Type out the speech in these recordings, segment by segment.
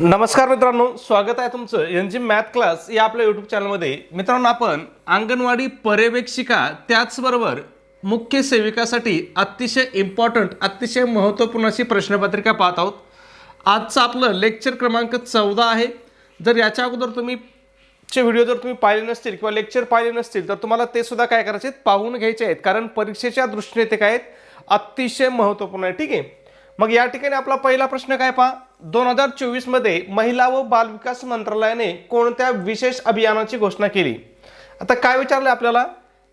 नमस्कार मित्रांनो स्वागत आहे तुमचं एन जी मॅथ क्लास या आपल्या यूट्यूब चॅनलमध्ये मित्रांनो आपण अंगणवाडी पर्यवेक्षिका त्याचबरोबर मुख्य सेविकासाठी अतिशय इम्पॉर्टंट अतिशय महत्त्वपूर्ण अशी प्रश्नपत्रिका पाहत आहोत. आजचं आपलं लेक्चर क्रमांक चौदा आहे. जर याच्या अगोदर तुम्ही चे व्हिडिओ जर तुम्ही पाहिले नसतील किंवा लेक्चर पाहिले नसतील तर तुम्हाला ते सुद्धा काय करायचे आहेत? पाहून घ्यायचे आहेत. कारण परीक्षेच्या दृष्टीने ते काय आहेत? अतिशय महत्त्वपूर्ण आहे. ठीक आहे? मग या ठिकाणी आपला पहिला प्रश्न काय पहा? दोन हजार चोवीसमध्ये महिला व बालविकास मंत्रालयाने कोणत्या विशेष अभियानाची घोषणा केली? आता काय विचारलं आपल्याला?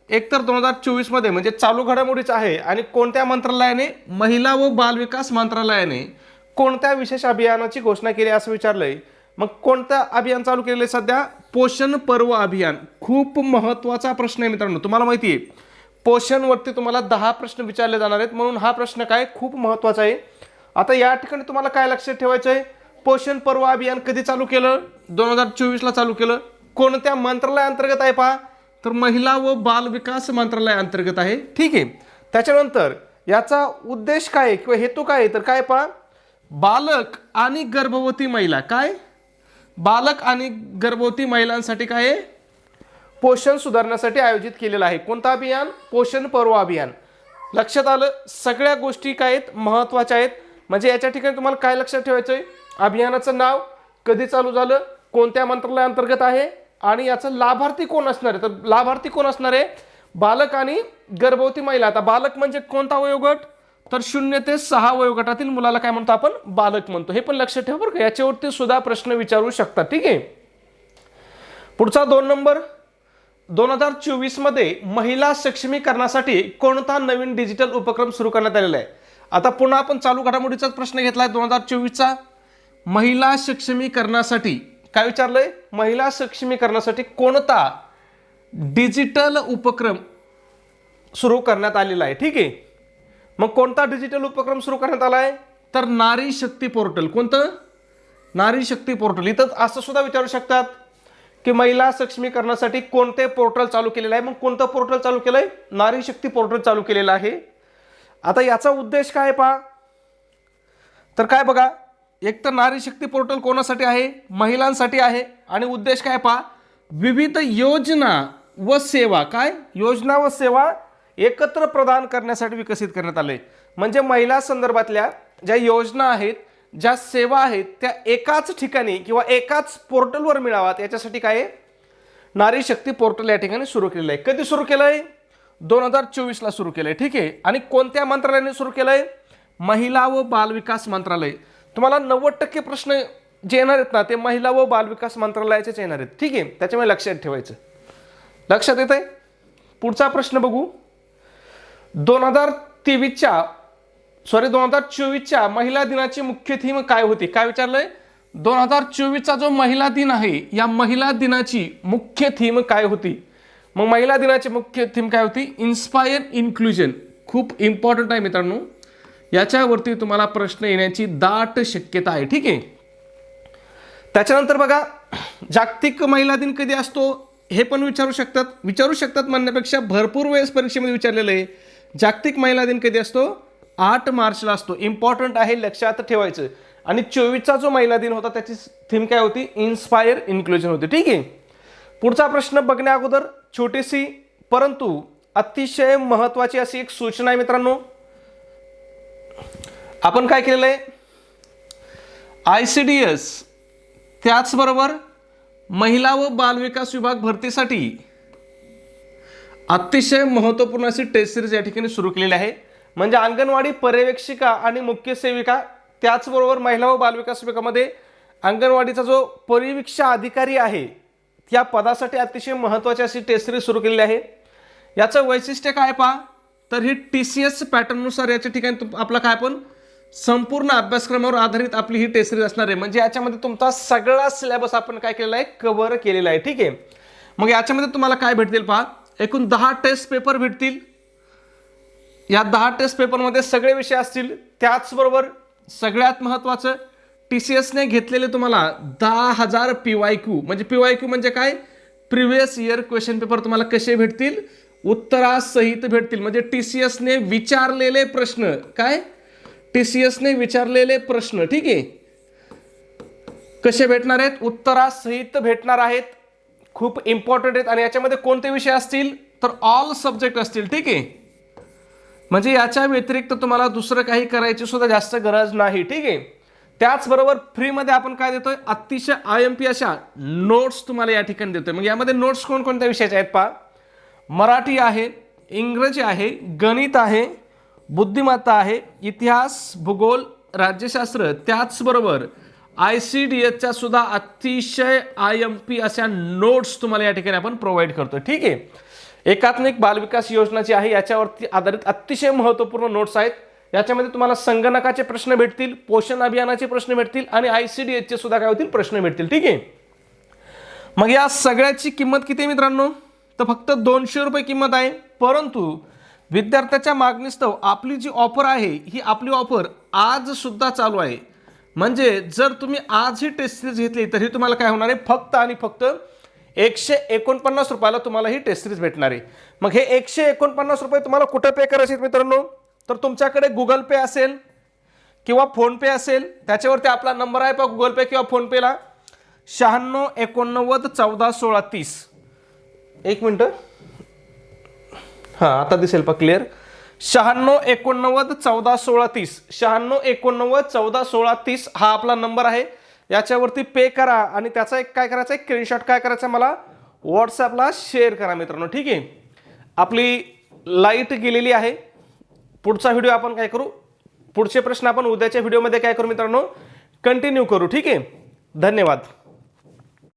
एकतर दोन हजार चोवीसमध्ये म्हणजे चालू घडामोडीच आहे आणि कोणत्या मंत्रालयाने महिला व बालविकास मंत्रालयाने कोणत्या विशेष अभियानाची घोषणा केली असं विचारलंय? मग कोणतं अभियान चालू केलेलं आहे सध्या? पोषण पर्व अभियान. खूप महत्त्वाचा प्रश्न आहे मित्रांनो तुम्हाला माहिती आहे. पोषणवरती तुम्हाला दहा प्रश्न विचारले जाणार आहेत म्हणून हा प्रश्न काय? खूप महत्त्वाचा आहे. आता या ठिकाणी तुम्हाला काय लक्षात ठेवायचं आहे? पोषण पर्व अभियान कधी चालू केलं? दोन हजार चोवीसला चालू केलं. कोणत्या मंत्रालयाअंतर्गत आहे पहा? तर महिला व बाल विकास मंत्रालयाअंतर्गत आहे. ठीक आहे. त्याच्यानंतर याचा उद्देश काय आहे किंवा हेतू काय आहे? तर काय पहा? बालक आणि गर्भवती महिला काय? बालक आणि गर्भवती महिलांसाठी काय आहे? पोषण सुधारण्यासाठी आयोजित केलेलं आहे. कोणतं अभियान? पोषण पर्व अभियान. लक्षात आलं सगळ्या गोष्टी काय आहेत? महत्त्वाच्या आहेत. म्हणजे याच्या ठिकाणी तुम्हाला काय लक्षात ठेवायचं आहे अभियानाचं नाव कधी चालू झालं? कोणत्या मंत्रालयाअंतर्गत आहे? आणि याचं लाभार्थी कोण असणार आहे? तर लाभार्थी कोण असणार आहे? बालक आणि गर्भवती महिला. आता बालक म्हणजे कोणता वयोगट? तर शून्य ते सहा वयोगटातील मुलाला काय म्हणतो आपण? बालक म्हणतो. हे पण लक्षात ठेवा बरं का. याच्यावरती सुद्धा प्रश्न विचारू शकतात ठीक आहे? पुढचा दोन नंबर. दोन हजार चोवीसमध्ये महिला सक्षमीकरणासाठी कोणता नवीन डिजिटल उपक्रम सुरू करण्यात आलेला आहे? आता पुन्हा आपण चालू घडामोडीचाच प्रश्न घेतला आहे दोन हजार चोवीसचा. महिला सक्षमीकरणासाठी काय विचारलंय? महिला सक्षमीकरणासाठी कोणता डिजिटल उपक्रम सुरू करण्यात आलेला आहे? ठीक आहे. मग कोणता डिजिटल उपक्रम सुरू करण्यात आला आहे? तर नारी शक्ती पोर्टल. कोणतं? नारी शक्ती पोर्टल. इथं असं सुद्धा विचारू शकतात की महिला सक्षमीकरणासाठी कोणते पोर्टल चालू केलेलं आहे? मग कोणतं पोर्टल चालू केलं आहे नारी शक्ती पोर्टल चालू केलेलं आहे. आता याचा उद्देश काय आहे पहा. तर काय बघा एक तर नारी शक्ती पोर्टल कोणासाठी आहे? महिलांसाठी आहे. आणि उद्देश काय पहा विविध योजना व सेवा काय? योजना व सेवा एकत्र प्रदान करण्यासाठी विकसित करण्यात आले. म्हणजे महिला संदर्भातल्या ज्या योजना आहेत ज्या सेवा आहेत त्या एकाच ठिकाणी किंवा एकाच पोर्टलवर मिळाव्यात. याच्यासाठी काय आहे? नारी शक्ती पोर्टल या ठिकाणी सुरू केलेलं आहे. कधी सुरू केलं आहे दोन हजार चोवीसला सुरू केलं आहे ठीक आहे? आणि कोणत्या मंत्रालयाने सुरू केलं आहे महिला व बालविकास मंत्रालय. तुम्हाला नव्वद टक्के प्रश्न जे येणार आहेत ना ते महिला व बालविकास मंत्रालयाचेच येणार आहेत. ठीक आहे? त्याच्यामुळे लक्षात ठेवायचं. लक्षात येत आहे पुढचा प्रश्न बघू. दोन हजार तेवीसच्या सॉरी दोन हजार चोवीसच्या महिला दिनाची मुख्य थीम काय होती? काय विचारलंय? दोन हजार चोवीसचा जो महिला दिन आहे या महिला दिनाची मुख्य थीम काय होती? मग महिला दिनाची मुख्य थीम काय होती? इन्स्पायर इन्क्लुजन खूप इम्पॉर्टंट आहे मित्रांनो. याच्यावरती तुम्हाला प्रश्न येण्याची दाट शक्यता आहे ठीक आहे? त्याच्यानंतर बघा जागतिक महिला दिन कधी असतो? हे पण विचारू शकतात. विचारू शकतात म्हणण्यापेक्षा भरपूर वेळेस परीक्षेमध्ये विचारलेलं आहे. जागतिक महिला दिन कधी असतो? आठ मार्चला असतो. इम्पॉर्टंट आहे लक्षात ठेवायचं. आणि चोवीसचा जो महिला दिन होता त्याची थीम काय होती? इन्स्पायर इन्क्लुजन होती ठीक आहे? पुढचा प्रश्न बघण्या अगोदर छोटीशी परंतु अतिशय महत्त्वाची अशी एक सूचना आहे मित्रांनो. आपण काय केलेलं आहे? आय सी डी एस त्याचबरोबर महिला व बालविकास विभाग भरतीसाठी अतिशय महत्त्वपूर्ण अशी टेस्ट सिरीज या ठिकाणी सुरू केलेली आहे. म्हणजे अंगणवाडी पर्यवेक्षिका आणि मुख्य सेविका त्याचबरोबर महिला व बालविकास विभागामध्ये अंगणवाडीचा जो परिवीक्षा अधिकारी आहे या पदासाठी अतिशय महत्त्वाची अशी टेस्ट सिरीज सुरू केलेली आहे. याचं वैशिष्ट्य काय पहा? तर ही टी सी एस पॅटर्ननुसार याच्या ठिकाणी तुम- आपला काय पण संपूर्ण अभ्यासक्रमावर आधारित आपली ही टेस्ट सिरीज असणार आहे. म्हणजे याच्यामध्ये तुमचा सगळा सिलेबस आपण काय केलेला आहे? कव्हर केलेला आहे. ठीक आहे? मग याच्यामध्ये तुम्हाला काय भेटतील पहा? एकूण दहा टेस्ट पेपर भेटतील. या दहा टेस्ट पेपरमध्ये सगळे विषय असतील. त्याचबरोबर सगळ्यात महत्त्वाचं टी सी एसने घेतलेले तुम्हाला दहा हजार पी वाय क्यू. म्हणजे पी वाय क्यू म्हणजे काय? प्रिव्हियस इयर क्वेश्चन पेपर तुम्हाला कसे भेटतील? उत्तरासहित भेटतील. म्हणजे टी सी एसने विचारलेले प्रश्न. काय? टी सी एसने विचारलेले प्रश्न. ठीक आहे? कसे भेटणार आहेत? उत्तरासहित भेटणार आहेत. खूप इम्पॉर्टंट आहेत. आणि याच्यामध्ये कोणते विषय असतील? तर ऑल सब्जेक्ट असतील. ठीक आहे? म्हणजे याच्या व्यतिरिक्त तुम्हाला दुसरं काही करायची सुद्धा जास्त गरज नाही. ठीक आहे? त्याचबरोबर फ्रीमध्ये आपण काय देतोय? अतिशय आय एम पी अशा नोट्स तुम्हाला या ठिकाणी देतोय. मग यामध्ये नोट्स कोणकोणत्या विषयाचे आहेत पहा? मराठी आहे इंग्रजी आहे गणित आहे बुद्धिमत्ता आहे इतिहास भूगोल राज्यशास्त्र त्याचबरोबर आय सी डी एसच्या सुद्धा अतिशय आय एम पी अशा नोट्स तुम्हाला या ठिकाणी आपण प्रोव्हाइड करतो ठीक आहे? एकात्मिक बालविकास योजना जी आहे याच्यावरती आधारित अतिशय महत्त्वपूर्ण नोट्स आहेत. याच्यामध्ये तुम्हाला संगणकाचे प्रश्न भेटतील पोषण अभियानाचे प्रश्न भेटतील आणि आय सी डी एचचे सुद्धा काय होतील? प्रश्न भेटतील. ठीक आहे? मग या सगळ्याची किंमत किती आहे मित्रांनो? तर फक्त दोनशे रुपये किंमत आहे. परंतु विद्यार्थ्याच्या मागणीस्तव आपली जी ऑफर आहे ही आपली ऑफर आज सुद्धा चालू आहे. म्हणजे जर तुम्ही आज ही टेस्ट सिरीज घेतली तर ही तुम्हाला काय होणार आहे? फक्त आणि फक्त एकशे एकोणपन्नास रुपयाला तुम्हाला ही टेस्ट सिरीज भेटणार आहे. मग हे एकशे एकोणपन्नास रुपये तुम्हाला कुठं पे करायचे मित्रांनो? तर तुमच्याकडे गुगल पे असेल किंवा फोनपे असेल त्याच्यावरती आपला नंबर आहे पहा गुगल पे किंवा फोनपेला शहाण्णव एकोणनव्वद चौदा सोळा तीस. एक मिनटं. हां आता दिसेल पा क्लिअर शहाण्णव एकोणनव्वद चौदा सोळा तीस. शहाण्णव एकोणनव्वद चौदा सोळा तीस हा आपला नंबर आहे. याच्यावरती पे करा आणि त्याचा एक काय करायचा आहे? स्क्रीनशॉट काय करायचा मला? व्हॉट्सॲपला शेअर करा मित्रांनो ठीक आहे? आपली लाइट गेलेली आहे. पुढचा व्हिडिओ आपण काय करू? पुढचे प्रश्न आपण उद्याच्या व्हिडिओमध्ये काय करू मित्रांनो? कंटिन्यू करू ठीक आहे? धन्यवाद.